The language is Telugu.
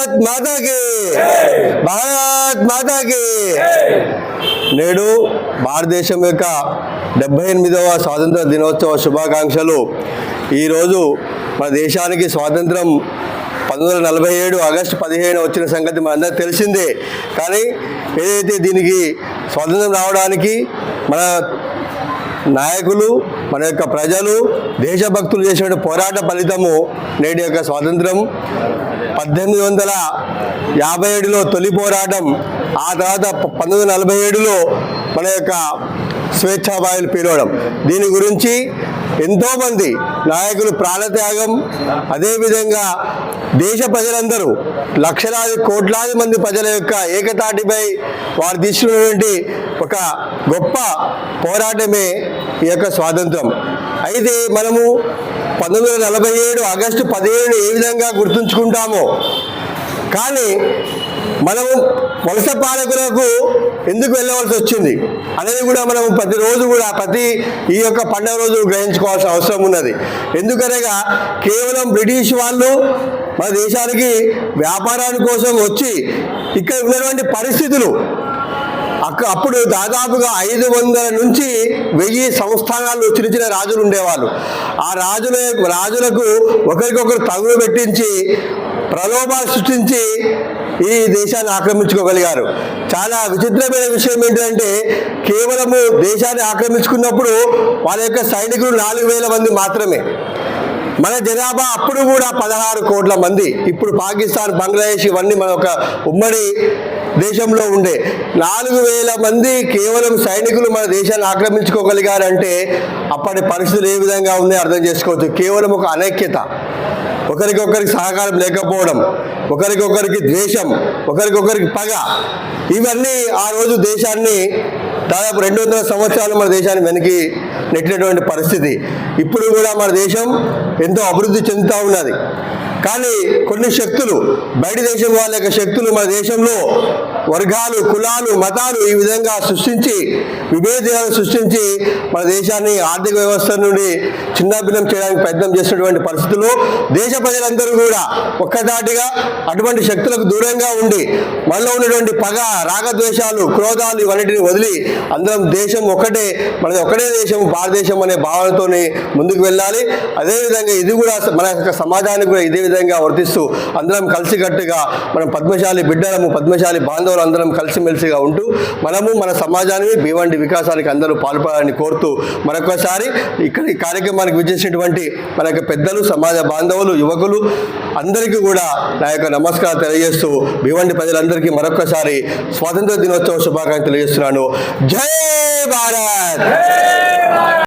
భారత్ మాతాకి! భారత్ మాతాకి! నేడు భారతదేశం యొక్క డెబ్బై ఎనిమిదవ స్వాతంత్ర దినోత్సవ శుభాకాంక్షలు. ఈరోజు మన దేశానికి స్వాతంత్రం పంతొమ్మిది వందల నలభై ఏడు ఆగస్టు పదిహేను వచ్చిన సంగతి మనందరికీ తెలిసిందే. కానీ ఏదైతే దీనికి స్వాతంత్రం రావడానికి మన నాయకులు మన యొక్క ప్రజలు దేశభక్తులు చేసిన పోరాట ఫలితము నేటి యొక్క స్వాతంత్రం. పద్దెనిమిది వందల యాభై ఏడులో తొలి పోరాటం ఆ తర్వాత ప- పంతొమ్మిది వందల నలభై ఏడులో మన యొక్క స్వేచ్ఛాబాయిలు పిలవడం. దీని గురించి ఎంతోమంది నాయకులు ప్రాణత్యాగం అదేవిధంగా దేశ ప్రజలందరూ లక్షలాది కోట్లాది మంది ప్రజల యొక్క ఏకతాటిపై వారు తీసుకున్నటువంటి ఒక గొప్ప పోరాటమే ఈ యొక్క స్వాతంత్రం. అయితే మనము పంతొమ్మిది వందల నలభై ఏడు ఆగస్టు పదిహేడు ఏ విధంగా గుర్తుంచుకుంటామో కానీ మనము వలస పాలకులకు ఎందుకు వెళ్ళవలసి వచ్చింది? అనేది కూడా మనం ప్రతిరోజు కూడా ప్రతి ఈ యొక్క పండుగ రోజు గ్రహించుకోవాల్సిన అవసరం ఉన్నది. ఎందుకనగా కేవలం బ్రిటిష్ వాళ్ళు మన దేశానికి వ్యాపారాని కోసం వచ్చి ఇక్కడ ఉన్నటువంటి పరిస్థితులు అక్క అప్పుడు దాదాపుగా ఐదు వందల నుంచి వెయ్యి సంస్థానాలు చిన్న చిన్న రాజులు ఉండేవాళ్ళు. ఆ రాజుల రాజులకు ఒకరికొకరు తగులు పెట్టించి ప్రలోభాలు సృష్టించి ఈ దేశాన్ని ఆక్రమించుకోగలిగారు. చాలా విచిత్రమైన విషయం ఏంటంటే కేవలము దేశాన్ని ఆక్రమించుకున్నప్పుడు వాళ్ళ యొక్క సైనికులు నాలుగు వేల మంది మాత్రమే. మన జనాభా అప్పుడు కూడా పదహారు కోట్ల మంది. ఇప్పుడు పాకిస్తాన్ బంగ్లాదేశ్ ఇవన్నీ మన ఒక ఉమ్మడి దేశంలో ఉండే. నాలుగు వేల మంది కేవలం సైనికులు మన దేశాన్ని ఆక్రమించుకోగలిగారంటే అప్పటి పరిస్థితులు ఏ విధంగా ఉన్నాయో అర్థం చేసుకోవచ్చు. కేవలం ఒక అనైక్యత. ఒకరికొకరికి సహకారం లేకపోవడం ఒకరికొకరికి ద్వేషం ఒకరికొకరికి పగ ఇవన్నీ ఆ రోజు దేశాన్ని దాదాపు రెండు వందల సంవత్సరాలు మన దేశాన్ని వెనక్కి నెట్టినటువంటి పరిస్థితి. ఇప్పుడు కూడా మన దేశం ఎంతో అభివృద్ధి చెందుతూ ఉన్నది. కానీ కొన్ని శక్తులు బయట దేశం వాళ్ళ యొక్క శక్తులు మన దేశంలో వర్గాలు కులాలు మతాలు ఈ విధంగా సృష్టించి విభేదాలు సృష్టించి మన దేశాన్ని ఆర్థిక వ్యవస్థ నుండి చిన్నాభిన్నం చేయడానికి ప్రయత్నం చేసినటువంటి పరిస్థితుల్లో దేశ ప్రజలందరూ కూడా ఒక్కదాటిగా అటువంటి శక్తులకు దూరంగా ఉండి మనలో ఉన్నటువంటి పగ రాగద్వేషాలు క్రోధాలు ఇవన్నిటిని వదిలి అందరం దేశం ఒక్కటే మనది ఒక్కటే దేశం భారతదేశం అనే భావనతోనే ముందుకు వెళ్ళాలి. అదేవిధంగా ఇది కూడా మన యొక్క సమాజానికి కూడా ఇదే విధంగా వర్తిస్తూ అందరం కలిసికట్టుగా మనం పద్మశాలి బిడ్డలము పద్మశాలి బాంధవులు అందరం కలిసిమెలిసిగా ఉంటూ మనము మన సమాజాన్ని భీవండి వికాసానికి అందరూ పాల్పడాలని కోరుతూ మరొకసారి ఇక్కడ ఈ కార్యక్రమానికి విచ్చేసినటువంటి మన యొక్క పెద్దలు సమాజ బాంధవులు యువకులు అందరికీ కూడా నా యొక్క నమస్కారం తెలియజేస్తూ భీవండి ప్రజలందరికీ మరొకసారి స్వాతంత్ర దినోత్సవ శుభాకాంక్షలు తెలియజేస్తున్నాను. జై భారత్!